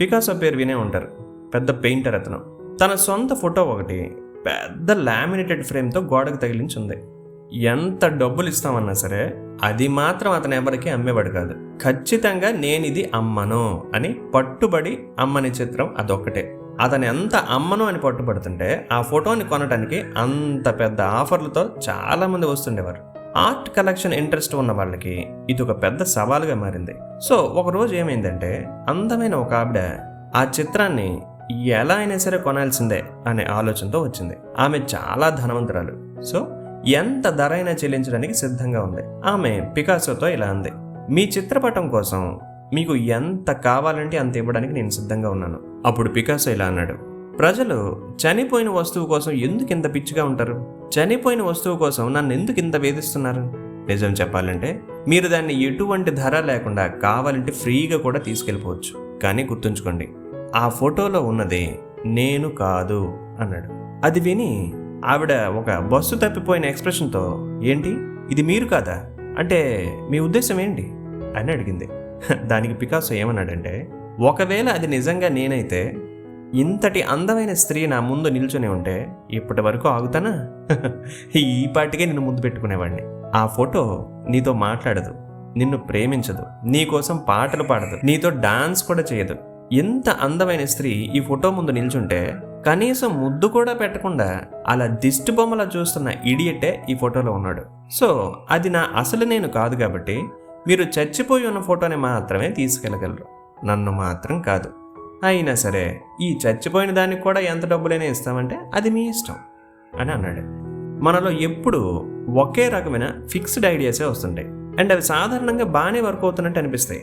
Picasso పేరు వినే ఉంటారు. పెద్ద పెయింటర్ అతను. తన సొంత ఫోటో ఒకటి పెద్ద లామినేటెడ్ ఫ్రేమ్తో గోడకు తగిలించి ఉంది ఎంత డబ్బులు ఇస్తామన్నా సరే అది మాత్రం అతను ఎవరికి అమ్మేవాడు కాదు. ఖచ్చితంగా నేను ఇది అమ్మను అని పట్టుబడి అమ్మని చిత్రం అదొక్కటే. అతను ఎంత అమ్మను అని పట్టుబడుతుంటే ఆ ఫోటోని కొనడానికి అంత పెద్ద ఆఫర్లతో చాలామంది వస్తుండేవారు. ఆర్ట్ కలెక్షన్ ఇంట్రెస్ట్ ఉన్న వాళ్ళకి ఇది ఒక పెద్ద సవాలుగా మారింది. సో ఒకరోజు ఏమైందంటే అందమైన ఒక ఆవిడ ఆ చిత్రాన్ని ఎలా అయినా సరే కొనాల్సిందే అనే ఆలోచనతో వచ్చింది. ఆమె చాలా ధనవంతురాలు. సో ఎంత ధర అయినా చెల్లించడానికి సిద్ధంగా ఉంది. ఆమె పికాసోతో ఇలా అంది. మీ చిత్రపటం కోసం మీకు ఎంత కావాలంటే అంత ఇవ్వడానికి నేను సిద్ధంగా ఉన్నాను. అప్పుడు పికాసో ఇలా అన్నాడు. ప్రజలు చనిపోయిన వస్తువు కోసం ఎందుకు ఇంత పిచ్చిగా ఉంటారు? చనిపోయిన వస్తువు కోసం నన్ను ఎందుకు ఇంత వేధిస్తున్నారు? నిజం చెప్పాలంటే మీరు దాన్ని ఎటువంటి ధర లేకుండా కావాలంటే ఫ్రీగా కూడా తీసుకెళ్ళిపోవచ్చు. కానీ గుర్తుంచుకోండి ఆ ఫోటోలో ఉన్నది నేను కాదు అన్నాడు. అది విని ఆవిడ ఒక బస్సు తప్పిపోయిన ఎక్స్ప్రెషన్తో ఏంటి? ఇది మీరు కాదా? అంటే మీ ఉద్దేశం ఏంటి? అని అడిగింది. దానికి పికాసో ఏమన్నాడంటే ఒకవేళ అది నిజంగా నేనైతే ఇంతటి అందమైన స్త్రీ నా ముందు నిల్చుని ఉంటే ఇప్పటి వరకు ఆగుతానా? ఈ పాటికే నిన్ను ముందు పెట్టుకునేవాడిని. ఆ ఫోటో నీతో మాట్లాడదు నిన్ను ప్రేమించదు నీకోసం పాటలు పాడదు నీతో డాన్స్ కూడా చేయదు. ఎంత అందమైన స్త్రీ ఈ ఫోటో ముందు నిల్చుంటే కనీసం ముద్దు కూడా పెట్టకుండా అలా దిష్టి బొమ్మలా చూస్తున్న ఇడియటే ఈ ఫోటోలో ఉన్నాడు. సో అది నా అసలు నేను కాదు కాబట్టి మీరు చచ్చిపోయి ఉన్న ఫోటోని మాత్రమే తీసుకెళ్ళగలరు. నన్ను మాత్రం కాదు. అయినా సరే ఈ చచ్చిపోయిన దానికి కూడా ఎంత డబ్బులైనా ఇస్తామంటే అది మీ ఇష్టం అని అన్నాడు. మనలో ఎప్పుడు ఒకే రకమైన ఫిక్స్డ్ ఐడియాసే వస్తుంటాయి. అండ్ అవి సాధారణంగా బాగానే వర్క్ అవుతున్నట్టు అనిపిస్తాయి.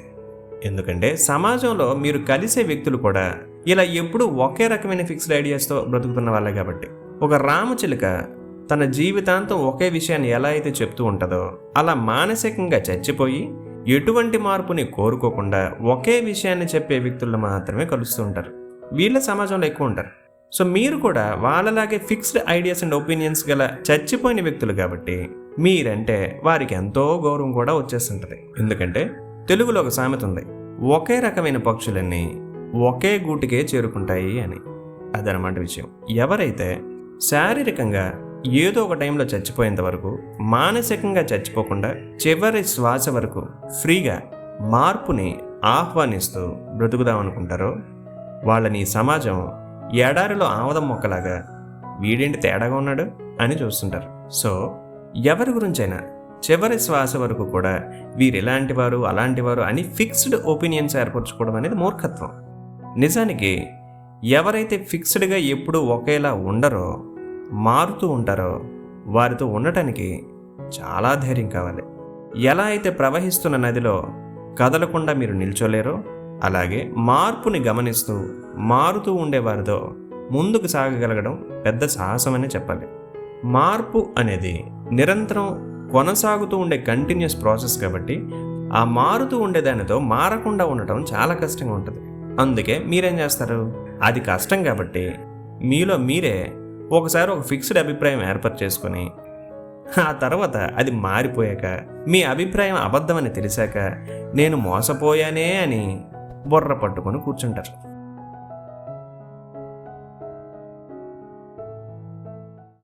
ఎందుకంటే సమాజంలో మీరు కలిసే వ్యక్తులు కూడా ఇలా ఎప్పుడు ఒకే రకమైన ఫిక్స్డ్ ఐడియాస్తో బ్రతుకుతున్న వాళ్ళే కాబట్టి. ఒక రామచిలుక తన జీవితాంతం ఒకే విషయాన్ని ఎలా అయితే చెప్తూ ఉంటుందో అలా మానసికంగా చచ్చిపోయి ఎటువంటి మార్పుని కోరుకోకుండా ఒకే విషయాన్ని చెప్పే వ్యక్తులను మాత్రమే కలుస్తూ ఉంటారు. వీళ్ళ సమాజంలో ఎక్కువ ఉంటారు. సో మీరు కూడా వాళ్ళలాగే ఫిక్స్డ్ ఐడియాస్ అండ్ ఒపీనియన్స్ గల చచ్చిపోయిన వ్యక్తులు కాబట్టి మీరంటే వారికి ఎంతో గౌరవం కూడా వచ్చేస్తుంటది. ఎందుకంటే తెలుగులో ఒక సామెత ఉంది. ఒకే రకమైన పక్షులన్నీ ఒకే గూటికే చేరుకుంటాయి అని. అదనమాట విషయం. ఎవరైతే శారీరకంగా ఏదో ఒక టైంలో చచ్చిపోయేంత వరకు మానసికంగా చచ్చిపోకుండా చివరి శ్వాస వరకు ఫ్రీగా మార్పుని ఆహ్వానిస్తూ బ్రతుకుదామనుకుంటారో వాళ్ళని సమాజం ఎడారిలో ఆమదం మొక్కలాగా వీడేంటి తేడాగా ఉన్నాడు అని చూస్తుంటారు. సో ఎవరి గురించైనా చివరి శ్వాస వరకు కూడా వీరు ఇలాంటి వారు అలాంటి వారు అని ఫిక్స్డ్ ఒపీనియన్స్ ఏర్పరచుకోవడం అనేది మూర్ఖత్వం. నిజానికి ఎవరైతే ఫిక్స్డ్గా ఎప్పుడూ ఒకేలా ఉండరో మారుతూ ఉంటారో వారితో ఉండటానికి చాలా ధైర్యం కావాలి. ఎలా అయితే ప్రవహిస్తున్న నదిలో కదలకుండా మీరు నిల్చోలేరో అలాగే మార్పుని గమనిస్తూ మారుతూ ఉండేవారితో ముందుకు సాగగలగడం పెద్ద సాహసమనే చెప్పాలి. మార్పు అనేది నిరంతరం కొనసాగుతూ ఉండే కంటిన్యూస్ ప్రాసెస్ కాబట్టి ఆ మారుతూ ఉండే దానితో మారకుండా ఉండటం చాలా కష్టంగా ఉంటుంది. అందుకే మీరేం చేస్తారు? అది కష్టం కాబట్టి మీలో మీరే ఒకసారి ఒక ఫిక్స్డ్ అభిప్రాయం ఏర్పాటు చేసుకొని ఆ తర్వాత అది మారిపోయాక మీ అభిప్రాయం అబద్ధమని తెలిసాక నేను మోసపోయానే అని బుర్ర పట్టుకొని కూర్చుంటారు.